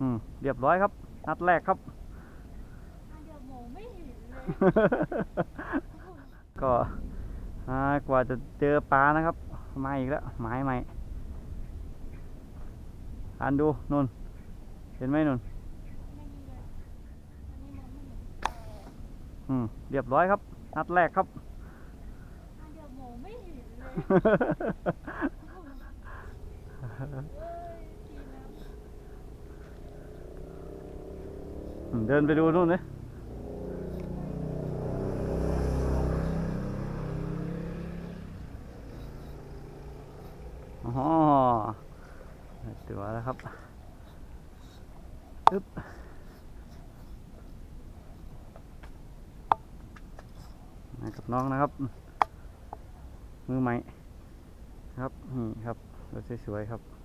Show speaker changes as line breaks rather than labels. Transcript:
อืมเรียบร้อยครับ นัดแรกครับ
เดี๋ยวมองไม่เห็นเลย
ก็อ่ากว่าจะเจอปลานะครับ มาอีกแล้วหมายใหม่อ่านดูนุ่นเห็นไหมนุ่น
ไม่มีเลยอันนี้มองไม่เห็น
อืมเรียบร้อยครับ นัดแรกครับ
เดี๋ยวมองไม่เห็นเลยเอ้ยทีน้
อืม เดินไปดูนู่นเลยอ๋อตัวแล้วครับอึ๊บมากับน้องนะครับ มือใหม่ครับนี่ครับรถสวยๆครับ